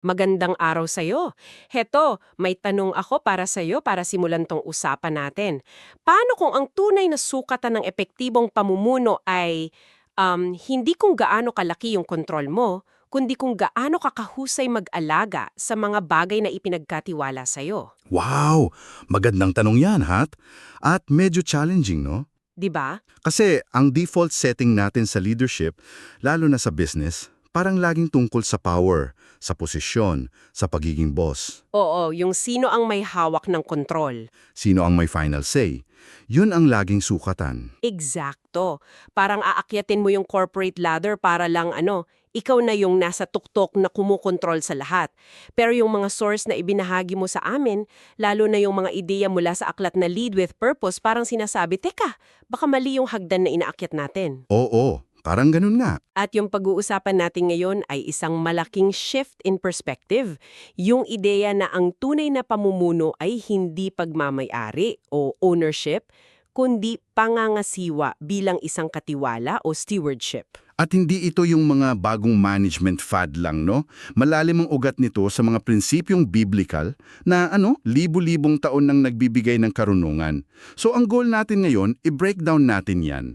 Magandang araw sa'yo. Heto, may tanong ako para sa'yo para simulan tong usapan natin. Paano kung ang tunay na sukatan ng epektibong pamumuno ay um, hindi kung gaano kalaki yung kontrol mo, kundi kung gaano kakahusay mag-alaga sa mga bagay na ipinagkatiwala sa'yo? Wow! Magandang tanong yan, Hat. At medyo challenging, no? 'Di ba? Kasi ang default setting natin sa leadership, lalo na sa business, parang laging tungkol sa power, sa posisyon, sa pagiging boss. Oo, yung sino ang may hawak ng kontrol. Sino ang may final say? Yun ang laging sukatan. Eksakto. Parang aakyatin mo yung corporate ladder para lang ano, ikaw na yung nasa tuktok na kumukontrol sa lahat. Pero yung mga source na ibinahagi mo sa amin, lalo na yung mga ideya mula sa aklat na Lead with Purpose, parang sinasabi, Teka, baka mali yung hagdan na inaakyat natin. Oo, parang ganun nga. At yung pag-uusapan natin ngayon ay isang malaking shift in perspective. Yung ideya na ang tunay na pamumuno ay hindi pagmamayari o ownership, kundi pangangasiwa bilang isang katiwala o stewardship. At hindi ito yung mga bagong management fad lang, no? Malalim ang ugat nito sa mga prinsipyong biblical na ano, libu-libong taon nang nagbibigay ng karunungan. So ang goal natin ngayon, i-breakdown natin yan.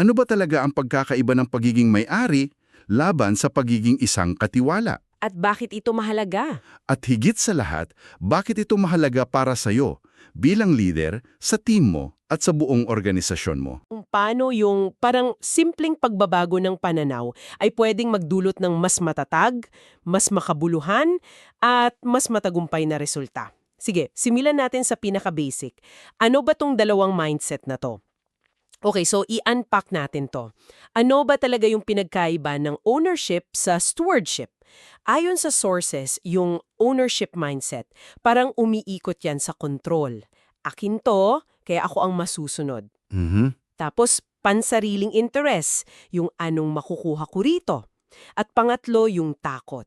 Ano ba talaga ang pagkakaiba ng pagiging may-ari laban sa pagiging isang katiwala? At bakit ito mahalaga? At higit sa lahat, bakit ito mahalaga para sa'yo bilang leader, sa team mo at sa buong organisasyon mo? Paano yung parang simpleng pagbabago ng pananaw ay pwedeng magdulot ng mas matatag, mas makabuluhan, at mas matagumpay na resulta. Sige, simulan natin sa pinaka-basic. Ano ba tong dalawang mindset na to? Okay, so i-unpack natin to. Ano ba talaga yung pinagkaiba ng ownership sa stewardship? Ayon sa sources, yung ownership mindset, parang umiikot yan sa control. Akin to, kaya ako ang masusunod. Mhm. Tapos, pansariling interest, yung anong makukuha ko rito. At pangatlo, yung takot.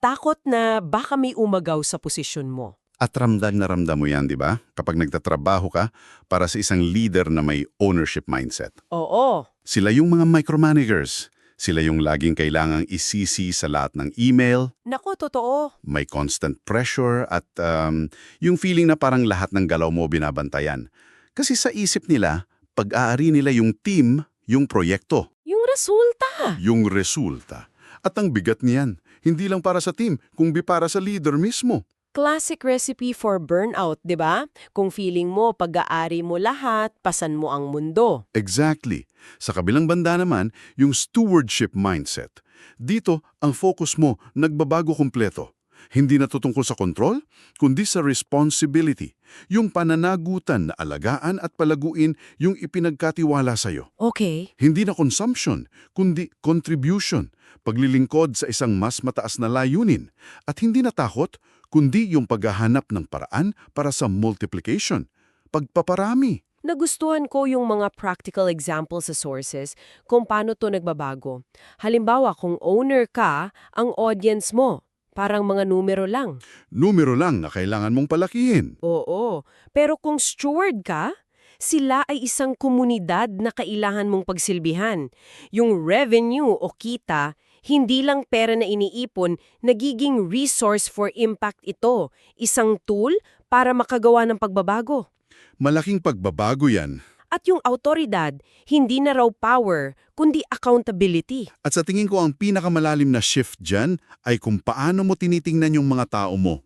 Takot na baka may umagaw sa posisyon mo. At ramdam na ramdam mo yan, di ba? Kapag nagtatrabaho ka para sa isang leader na may ownership mindset. Oo, Sila yung mga micromanagers. Sila yung laging kailangang isisi sa lahat ng email, nako totoo. may constant pressure at um, yung feeling na parang lahat ng galaw mo binabantayan. Kasi sa isip nila, pag-aari nila yung team, yung proyekto, Yung resulta. yung resulta. At ang bigat niyan, hindi lang para sa team, kundi para sa leader mismo. Classic recipe for burnout, di ba? Kung feeling mo pag-aari mo lahat, pasan mo ang mundo. Exactly. Sa kabilang banda naman, yung stewardship mindset. Dito, ang focus mo nagbabago kumpleto. Hindi na to tungkol sa control, kundi sa responsibility. Yung pananagutan na alagaan at palaguin yung ipinagkatiwala sa'yo. Okay. Hindi na consumption, kundi contribution. Paglilingkod sa isang mas mataas na layunin. At hindi na takot, kundi yung paghahanap ng paraan para sa multiplication. Pagpaparami. Nagustuhan ko yung mga practical examples sa sources kung paano to nagbabago. Halimbawa, kung owner ka, ang audience mo, parang mga numero lang. Numero lang na kailangan mong palakihin. Oo. Pero kung steward ka, sila ay isang komunidad na kailangan mong pagsilbihan. Yung revenue o kita, hindi lang pera na iniipon, nagiging resource for impact ito. Isang tool para makagawa ng pagbabago. Malaking pagbabago yan. At yung autoridad, hindi na raw power, kundi accountability. At sa tingin ko ang pinakamalalim na shift dyan ay kung paano mo tinitingnan yung mga tao mo.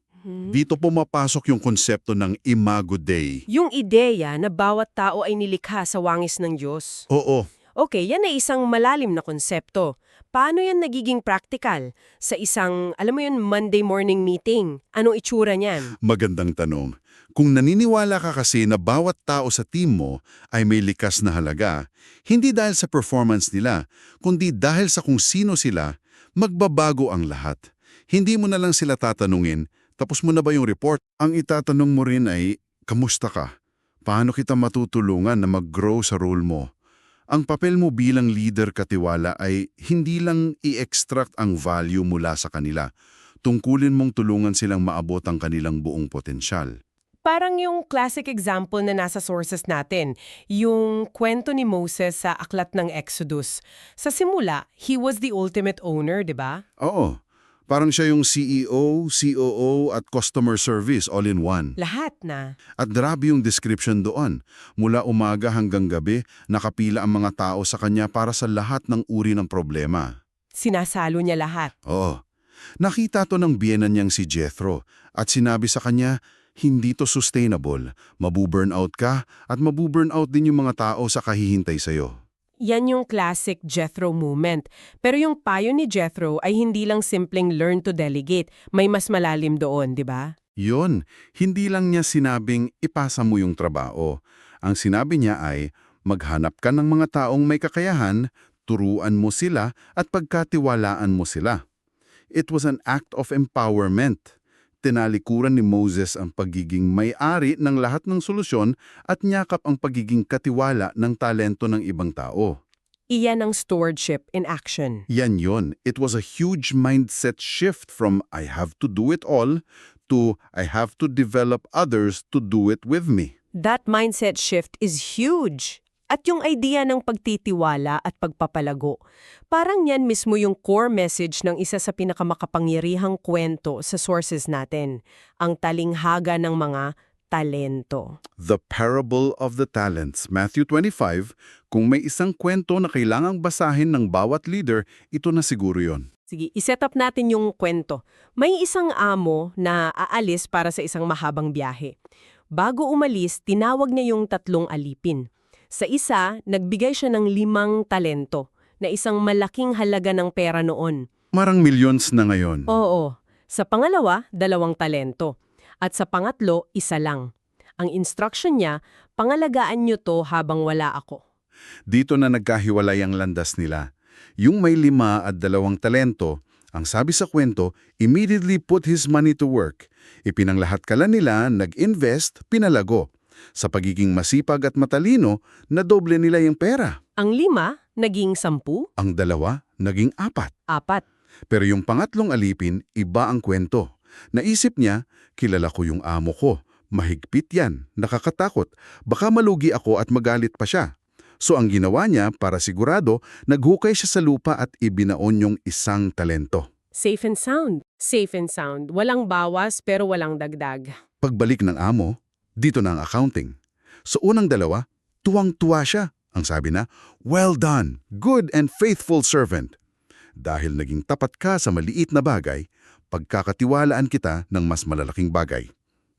Dito pumapasok yung konsepto ng Imago Dei. Yung ideya na bawat tao ay nilikha sa wangis ng Diyos. Oo, Okay, yan ay isang malalim na konsepto. Paano yan nagiging practical? Sa isang, alam mo yun, Monday morning meeting. Anong itsura niyan? magandang tanong. Kung naniniwala ka kasi na bawat tao sa team mo ay may likas na halaga, hindi dahil sa performance nila, kundi dahil sa kung sino sila, magbabago ang lahat. Hindi mo na lang sila tatanungin, tapos mo na ba yung report? Ang itatanong mo rin ay, kamusta ka? Paano kita matutulungan na mag-grow sa role mo? Ang papel mo bilang leader katiwala ay hindi lang i-extract ang value mula sa kanila. Tungkulin mong tulungan silang maabot ang kanilang buong potensyal. Parang yung classic example na nasa sources natin, yung kwento ni Moses sa aklat ng Exodus. Sa simula, he was the ultimate owner, di ba? Oo, Parang siya yung CEO, COO at customer service all in one. Lahat na. At grabe yung description doon. Mula umaga hanggang gabi, nakapila ang mga tao sa kanya para sa lahat ng uri ng problema. Sinasalo niya lahat. Oo. Nakita to ng biyenan niyang si Jethro at sinabi sa kanya, hindi to sustainable. Mabuburnout ka at mabuburnout din yung mga tao sa kahihintay sa'yo. Yan yung classic Jethro movement. Pero yung payo ni Jethro ay hindi lang simpleng learn to delegate. May mas malalim doon, di ba? Yon, hindi lang niya sinabing ipasa mo yung trabaho. Ang sinabi niya ay, maghanap ka ng mga taong may kakayahan, turuan mo sila at pagkatiwalaan mo sila. It was an act of empowerment. Tinalikuran ni Moses ang pagiging may-ari ng lahat ng solusyon at nyakap ang pagiging katiwala ng talento ng ibang tao. Iyan ang stewardship in action. Yan yon. It was a huge mindset shift from I have to do it all to I have to develop others to do it with me. That mindset shift is huge. At yung idea ng pagtitiwala at pagpapalago, parang yan mismo yung core message ng isa sa pinakamakapangyarihang kwento sa sources natin, ang talinghaga ng mga talento. The Parable of the Talents, Matthew 25, kung may isang kwento na kailangang basahin ng bawat leader, ito na siguro yon. Sige, iset up natin yung kwento. May isang amo na aalis para sa isang mahabang biyahe. Bago umalis, tinawag niya yung tatlong alipin. Sa isa, nagbigay siya ng limang talento, na isang malaking halaga ng pera noon. Marang millions na ngayon. Oo. Sa pangalawa, dalawang talento. At sa pangatlo, isa lang. Ang instruction niya, pangalagaan niyo to habang wala ako. Dito na nagkahiwalay ang landas nila. Yung may lima at dalawang talento, ang sabi sa kwento, immediately put his money to work. Ipinanglahat kala nila, nag-invest, pinalago. Sa pagiging masipag at matalino, nadoble nila yung pera. Ang lima, naging sampu, Ang dalawa, naging apat. apat. Pero yung pangatlong alipin, iba ang kwento. Naisip niya, kilala ko yung amo ko. Mahigpit yan, nakakatakot. Baka malugi ako at magalit pa siya. So ang ginawa niya, para sigurado, naghukay siya sa lupa at ibinaon yung isang talento. Safe and sound. Safe and sound. Walang bawas pero walang dagdag. Pagbalik ng amo, dito na ang accounting. So unang dalawa, tuwang-tuwa siya. Ang sabi na, well done, good and faithful servant. Dahil naging tapat ka sa maliit na bagay, pagkakatiwalaan kita ng mas malalaking bagay.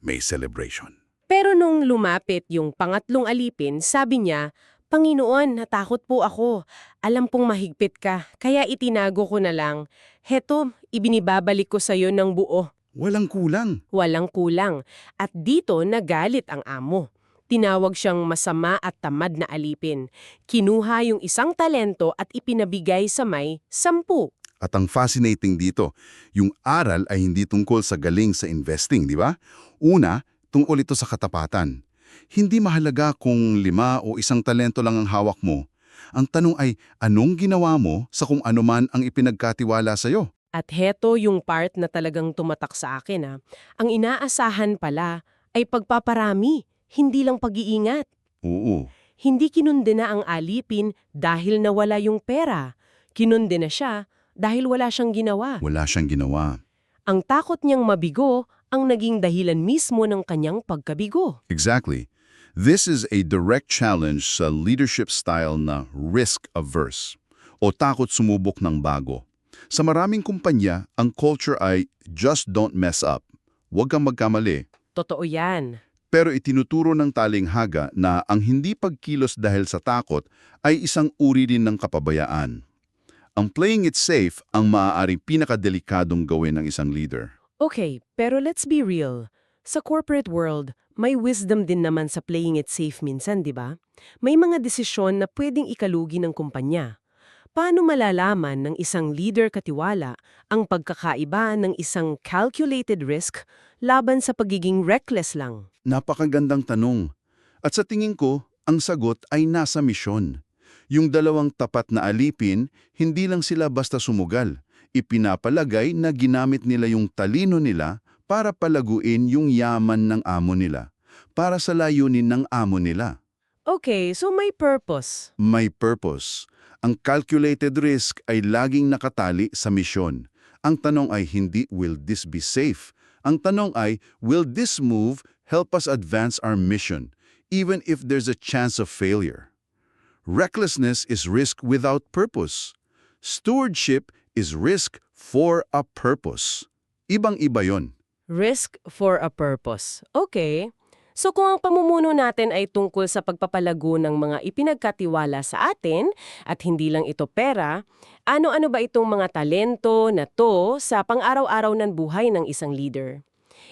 May celebration. Pero nung lumapit yung pangatlong alipin, sabi niya, Panginoon, natakot po ako. Alam pong mahigpit ka, kaya itinago ko na lang. Heto, ibinibabalik ko sa iyo ng buo. Walang kulang. Walang kulang. At dito nagalit ang amo. Tinawag siyang masama at tamad na alipin. Kinuha yung isang talento at ipinabigay sa may sampu. At ang fascinating dito, yung aral ay hindi tungkol sa galing sa investing, di ba? Una, tungkol ito sa katapatan. Hindi mahalaga kung lima o isang talento lang ang hawak mo. Ang tanong ay, anong ginawa mo sa kung anuman ang ipinagkatiwala sa'yo? At heto yung part na talagang tumatak sa akin. Ha. Ang inaasahan pala ay pagpaparami, hindi lang pag-iingat. Oo. Hindi kinundi na ang alipin dahil nawala yung pera. Kinundi na siya dahil wala siyang ginawa. Wala siyang ginawa. Ang takot niyang mabigo ang naging dahilan mismo ng kanyang pagkabigo. Exactly. This is a direct challenge sa leadership style na risk-averse o takot sumubok ng bago. Sa maraming kumpanya, ang culture ay just don't mess up. Huwag kang magkamali. Totoo yan. Pero itinuturo ng talinghaga na ang hindi pagkilos dahil sa takot ay isang uri din ng kapabayaan. Ang playing it safe ang maaaring pinakadelikadong gawin ng isang leader. Okay, pero let's be real. Sa corporate world, may wisdom din naman sa playing it safe minsan, di ba? May mga desisyon na pwedeng ikalugi ng kumpanya. Paano malalaman ng isang leader katiwala ang pagkakaiba ng isang calculated risk laban sa pagiging reckless lang? Napakagandang tanong. At sa tingin ko, ang sagot ay nasa misyon. Yung dalawang tapat na alipin, hindi lang sila basta sumugal. Ipinapalagay na ginamit nila yung talino nila para palaguin yung yaman ng amo nila, para sa layunin ng amo nila. Okay, so may purpose. May purpose. Ang calculated risk ay laging nakatali sa misyon. Ang tanong ay hindi, will this be safe? Ang tanong ay, will this move help us advance our mission, even if there's a chance of failure? Recklessness is risk without purpose. Stewardship is risk for a purpose. Ibang-iba yon. Risk for a purpose. Okay. So kung ang pamumuno natin ay tungkol sa pagpapalago ng mga ipinagkatiwala sa atin at hindi lang ito pera, ano-ano ba itong mga talento na to sa pang-araw-araw ng buhay ng isang leader?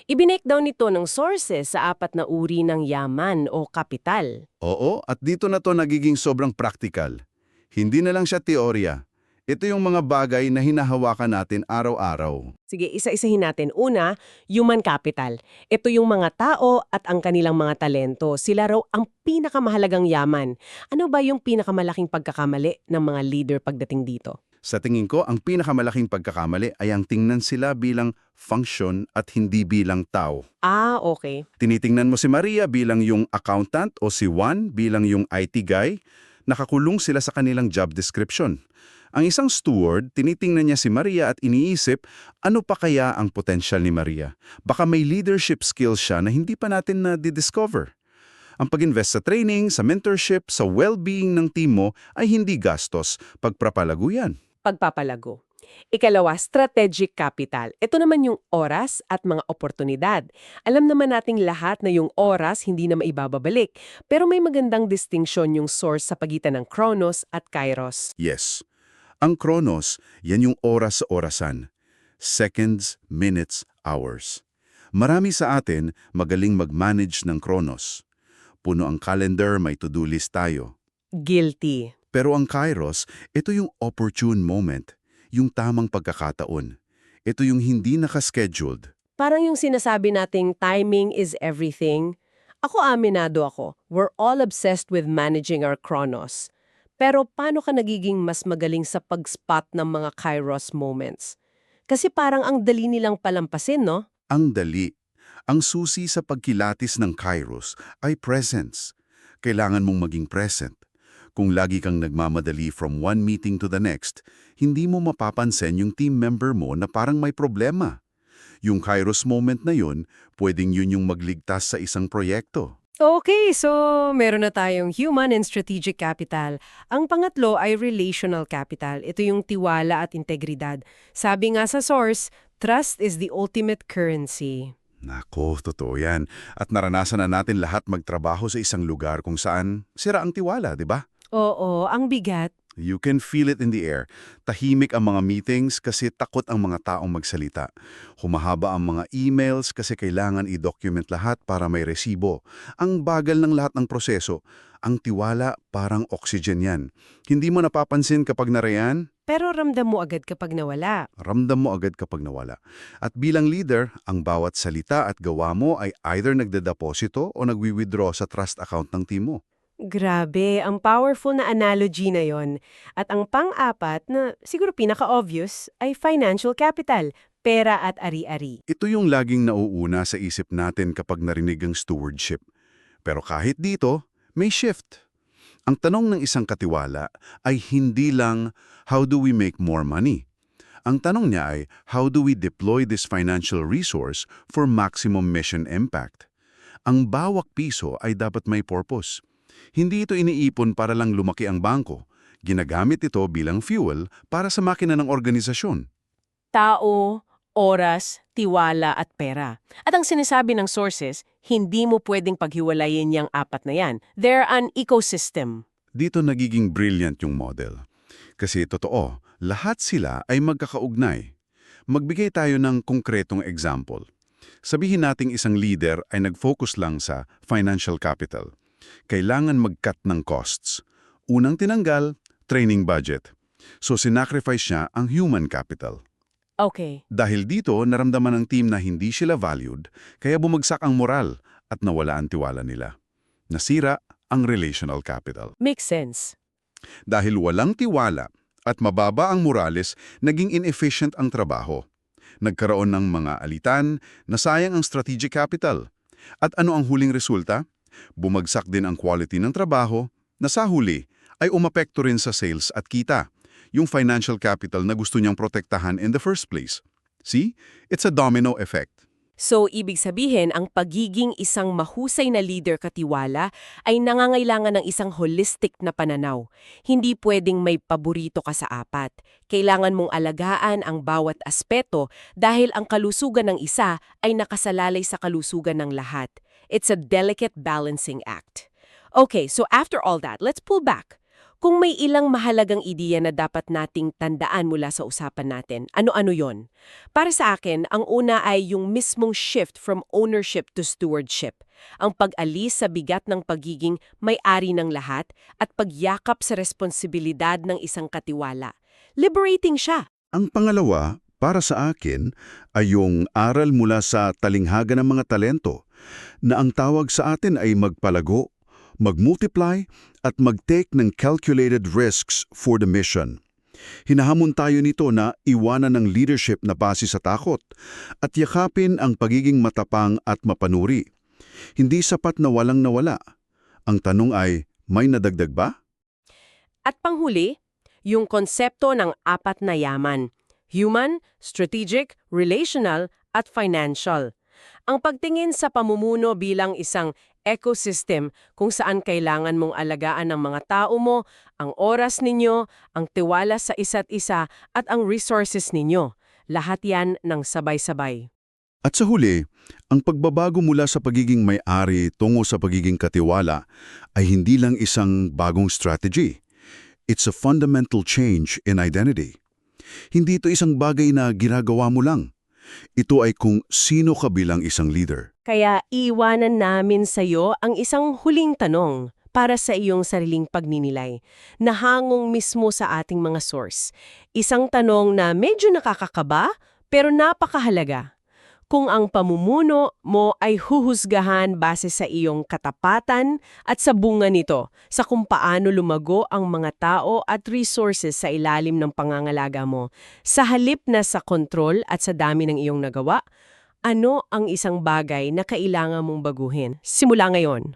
Ibinake down nito ng sources sa apat na uri ng yaman o kapital. Oo, at dito na to nagiging sobrang practical. Hindi na lang siya teorya. Ito yung mga bagay na hinahawakan natin araw-araw. Sige, isa-isahin natin. Una, human capital. Ito yung mga tao at ang kanilang mga talento. Sila raw ang pinakamahalagang yaman. Ano ba yung pinakamalaking pagkakamali ng mga leader pagdating dito? Sa tingin ko, ang pinakamalaking pagkakamali ay ang tingnan sila bilang function at hindi bilang tao. Ah, okay. Tinitingnan mo si Maria bilang yung accountant o si Juan bilang yung IT guy, nakakulong sila sa kanilang job description. Ang isang steward, tinitingnan niya si Maria at iniisip, ano pa kaya ang potential ni Maria? Baka may leadership skills siya na hindi pa natin na-discover. Ang pag-invest sa training, sa mentorship, sa well-being ng team mo ay hindi gastos, pagpapalago yan. Pagpapalago. Ikalawa, strategic capital. Ito naman yung oras at mga oportunidad. Alam naman nating lahat na yung oras hindi na maibababalik, pero may magandang distinction yung source sa pagitan ng Chronos at Kairos. Yes. Ang Kronos, yan yung oras sa orasan. Seconds, minutes, hours. Marami sa atin magaling mag-manage ng Kronos. Puno ang calendar, may to-do list tayo. Guilty. Pero ang Kairos, ito yung opportune moment, yung tamang pagkakataon. Ito yung hindi nakascheduled. Parang yung sinasabi nating timing is everything. Ako aminado ako. We're all obsessed with managing our chronos. Pero paano ka nagiging mas magaling sa pag-spot ng mga kairos moments? Kasi parang ang dali nilang palampasin, no? Ang dali. Ang susi sa pagkilatis ng Kairos ay presence. Kailangan mong maging present. Kung lagi kang nagmamadali from one meeting to the next, hindi mo mapapansin yung team member mo na parang may problema. Yung Kairos moment na yun, pwedeng yun yung magligtas sa isang proyekto. Okay, so meron na tayong human and strategic capital. Ang pangatlo ay relational capital. Ito yung tiwala at integridad. Sabi nga sa source, trust is the ultimate currency. Nako, totoo yan. At naranasan na natin lahat magtrabaho sa isang lugar kung saan sira ang tiwala, di ba? Oo, ang bigat. You can feel it in the air. Tahimik ang mga meetings kasi takot ang mga taong magsalita. Humahaba ang mga emails kasi kailangan i-document lahat para may resibo. Ang bagal ng lahat ng proseso. Ang tiwala parang oxygen yan. Hindi mo napapansin kapag narayan, Pero ramdam mo agad kapag nawala. ramdam mo agad kapag nawala. At bilang leader, ang bawat salita at gawa mo ay either nagdedeposito o nagwi-withdraw sa trust account ng team mo. Grabe, ang powerful na analogy na yon. At ang pang-apat na siguro pinaka-obvious ay financial capital, pera at ari-ari. Ito yung laging nauuna sa isip natin kapag narinig ang stewardship. Pero kahit dito, may shift. Ang tanong ng isang katiwala ay hindi lang, how do we make more money? Ang tanong niya ay, how do we deploy this financial resource for maximum mission impact? Ang bawak piso ay dapat may purpose. Hindi ito iniipon para lang lumaki ang bangko. Ginagamit ito bilang fuel para sa makina ng organisasyon. Tao, oras, tiwala at pera. At ang sinasabi ng sources, hindi mo pwedeng paghiwalayin yung apat na yan. They're an ecosystem. Dito nagiging brilliant yung model. Kasi totoo, lahat sila ay magkakaugnay. Magbigay tayo ng konkretong example. Sabihin nating isang leader ay nag-focus lang sa financial capital. Kailangan mag-cut ng costs. Unang tinanggal, training budget. So sinacrifice siya ang human capital. Okay. Dahil dito, naramdaman ng team na hindi sila valued, kaya bumagsak ang moral at nawala ang tiwala nila. Nasira ang relational capital. Makes sense. Dahil walang tiwala at mababa ang morales, naging inefficient ang trabaho. Nagkaroon ng mga alitan, nasayang ang strategic capital. At ano ang huling resulta? Bumagsak din ang quality ng trabaho, na sa huli ay umapekto rin sa sales at kita. yung financial capital na gusto niyang protektahan in the first place. See? It's a domino effect. So, ibig sabihin, ang pagiging isang mahusay na leader katiwala ay nangangailangan ng isang holistic na pananaw. Hindi pwedeng may paborito ka sa apat. Kailangan mong alagaan ang bawat aspeto dahil ang kalusugan ng isa ay nakasalalay sa kalusugan ng lahat. It's a delicate balancing act. Okay, so after all that, let's pull back. Kung may ilang mahalagang ideya na dapat nating tandaan mula sa usapan natin, ano-ano yon? Para sa akin, ang una ay yung mismong shift from ownership to stewardship. Ang pag-alis sa bigat ng pagiging may-ari ng lahat at pagyakap sa responsibilidad ng isang katiwala. Liberating siya. Ang pangalawa, para sa akin, ay yung aral mula sa talinghaga ng mga talento na ang tawag sa atin ay magpalago, mag-multiply at mag-take ng calculated risks for the mission. Hinahamon tayo nito na iwanan ng leadership na base sa takot at yakapin ang pagiging matapang at mapanuri. Hindi sapat na walang nawala. Ang tanong ay, may nadagdag ba? At panghuli, yung konsepto ng apat na yaman. Human, strategic, relational, at financial. Ang pagtingin sa pamumuno bilang isang ecosystem kung saan kailangan mong alagaan ng mga tao mo, ang oras ninyo, ang tiwala sa isa't isa, at ang resources ninyo. Lahat yan ng sabay-sabay. At sa huli, ang pagbabago mula sa pagiging may-ari tungo sa pagiging katiwala ay hindi lang isang bagong strategy. It's a fundamental change in identity. Hindi ito isang bagay na ginagawa mo lang. Ito ay kung sino ka bilang isang leader. Kaya iwanan namin sa iyo ang isang huling tanong para sa iyong sariling pagninilay, na hangong mismo sa ating mga source. Isang tanong na medyo nakakakaba, pero napakahalaga. Kung ang pamumuno mo ay huhusgahan base sa iyong katapatan at sa bunga nito, sa kung paano lumago ang mga tao at resources sa ilalim ng pangangalaga mo, sa halip na sa kontrol at sa dami ng iyong nagawa, ano ang isang bagay na kailangan mong baguhin? Simula ngayon.